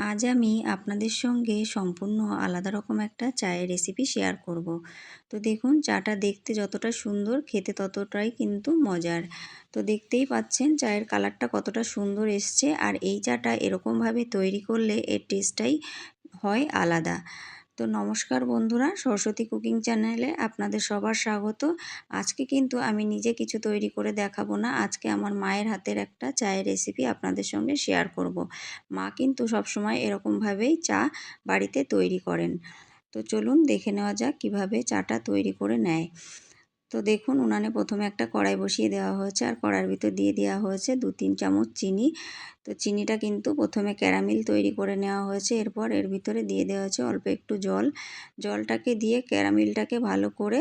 আজ আমি আপনাদের সঙ্গে সম্পূর্ণ আলাদা রকম একটা চায়ের রেসিপি শেয়ার করব। তো দেখুন, চাটা দেখতে যতটা সুন্দর, খেতে ততটাই কিন্তু মজার তো দেখতেই পাচ্ছেন, চায়ের কালারটা কতটা সুন্দর এসছে আর এই চাটা এরকমভাবে তৈরি করলে এর টেস্টটাই হয় আলাদা তো নমস্কার বন্ধুরা, সরস্বতী কুকিং চ্যানেলে আপনাদের সবার স্বাগত। আজকে কিন্তু আমি নিজে কিছু তৈরি করে দেখাবো না, আজকে আমার মায়ের হাতের একটা চায়ের রেসিপি আপনাদের সঙ্গে শেয়ার করব। মা কিন্তু সবসময় এরকমভাবেই চা বাড়িতে তৈরি করেন। তো চলুন দেখে নেওয়া যাক কীভাবে চাটা তৈরি করে নেয়। তো দেখুন, উনানে প্রথমে একটা কড়াই বসিয়ে দেওয়া হয়েছে আর কড়াইয়ের ভিতর দিয়ে দেওয়া হয়েছে দু তিন চামচ চিনি। তো চিনিটা কিন্তু প্রথমে ক্যারামিল তৈরি করে নেওয়া হয়েছে, এরপর এর ভিতরে দিয়ে দেওয়া হয়েছে অল্প একটু জল। জলটাকে দিয়ে ক্যারামিলটাকে ভালো করে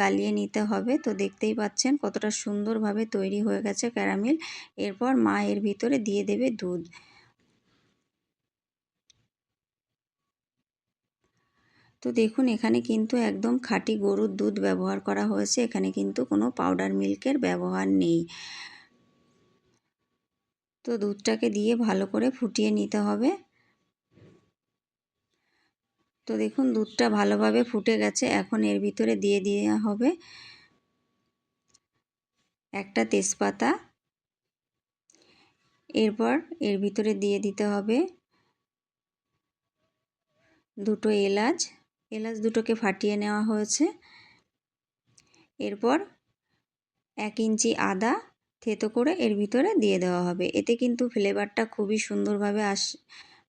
গালিয়ে নিতে হবে। তো দেখতেই পাচ্ছেন কতটা সুন্দরভাবে তৈরি হয়ে গেছে ক্যারামিল। এরপর মা এর ভিতরে দিয়ে দেবে দুধ। তো দেখুন, এখানে কিন্তু একদম খাঁটি গরুর দুধ ব্যবহার করা হয়েছে। এখানে কিন্তু কোনো পাউডার মিল্কের ব্যবহার নেই। তো দুধটাকে দিয়ে ভালো করে ফুটিয়ে নিতে হবে। তো দেখুন, দুধটা ভালোভাবে ফুটে গেছে। এখন এর ভিতরে দিয়ে দেওয়া হবে একটা তেজপাতা। এরপর এর ভিতরে দিয়ে দিতে হবে দুটো এলাচ। এলাচ দুটোকে ফাটিয়ে নেওয়া হয়েছে। এরপর এক ইঞ্চি আদা থেতো করে এর ভিতরে দিয়ে দেওয়া হবে। এতে কিন্তু ফ্লেভারটা খুবই সুন্দরভাবে আস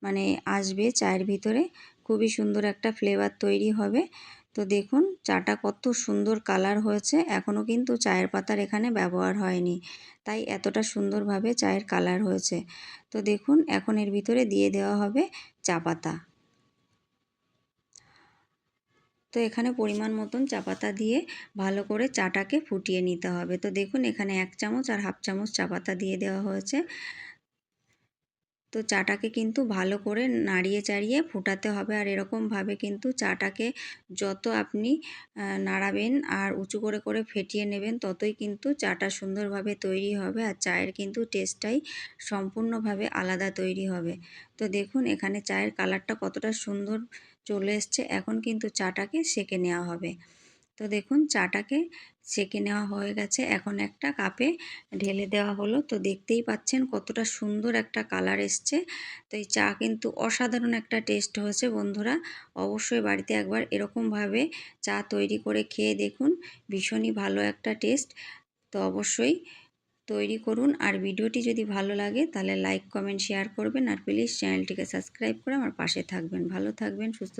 মানে আসবে চায়ের ভিতরে। খুবই সুন্দর একটা ফ্লেভার তৈরি হবে। তো দেখুন, চাটা কত সুন্দর কালার হয়েছে। এখনও কিন্তু চায়ের পাতার এখানে ব্যবহার হয়নি। তাই এতটা সুন্দরভাবে চায়ের কালার হয়েছে। তো দেখুন, এখন এর ভিতরে দিয়ে দেওয়া হবে চা পাতা। তো এখানে পরিমাণ মতন চা পাতা দিয়ে ভালো করে চাটাকে ফুটিয়ে নিতে হবে। তো দেখুন এখানে এক চামচ আর হাফ চামচ চা পাতা দিয়ে দেওয়া হয়েছে। তো চাটাকে কিন্তু ভালো করে নাড়িয়ে চাড়িয়ে ফোটাতে হবে। আর এরকমভাবে কিন্তু চাটাকে যত আপনি নাড়াবেন আর উঁচু করে করে ফেটিয়ে নেবেন, ততই কিন্তু চাটা সুন্দরভাবে তৈরি হবে আর চায়ের কিন্তু টেস্টটাই সম্পূর্ণভাবে আলাদা তৈরি হবে। তো দেখুন, এখানে চায়ের কালারটা কতটা সুন্দর চলে এসছে। এখন কিন্তু চাটাকে সেকে নেওয়া হবে। তো দেখুন চাটাকে সেকে নেওয়া হয়ে গেছে। এখন একটা কাপে ঢেলে দেওয়া হলো। তো দেখতেই পাচ্ছেন কতটা সুন্দর একটা কালার এসছে। তো এই চা কিন্তু অসাধারণ একটা টেস্ট হয়েছে বন্ধুরা। অবশ্যই বাড়িতে একবার এরকমভাবে চা তৈরি করে খেয়ে দেখুন। ভীষণই ভালো একটা টেস্ট। তো অবশ্যই তৈরি করুন। আর ভিডিওটি যদি ভালো লাগে তাহলে লাইক, কমেন্ট, শেয়ার করবেন। আর প্লিজ চ্যানেলটিকে সাবস্ক্রাইব করে আমার পাশে থাকবেন। ভালো থাকবেন, সুস্থ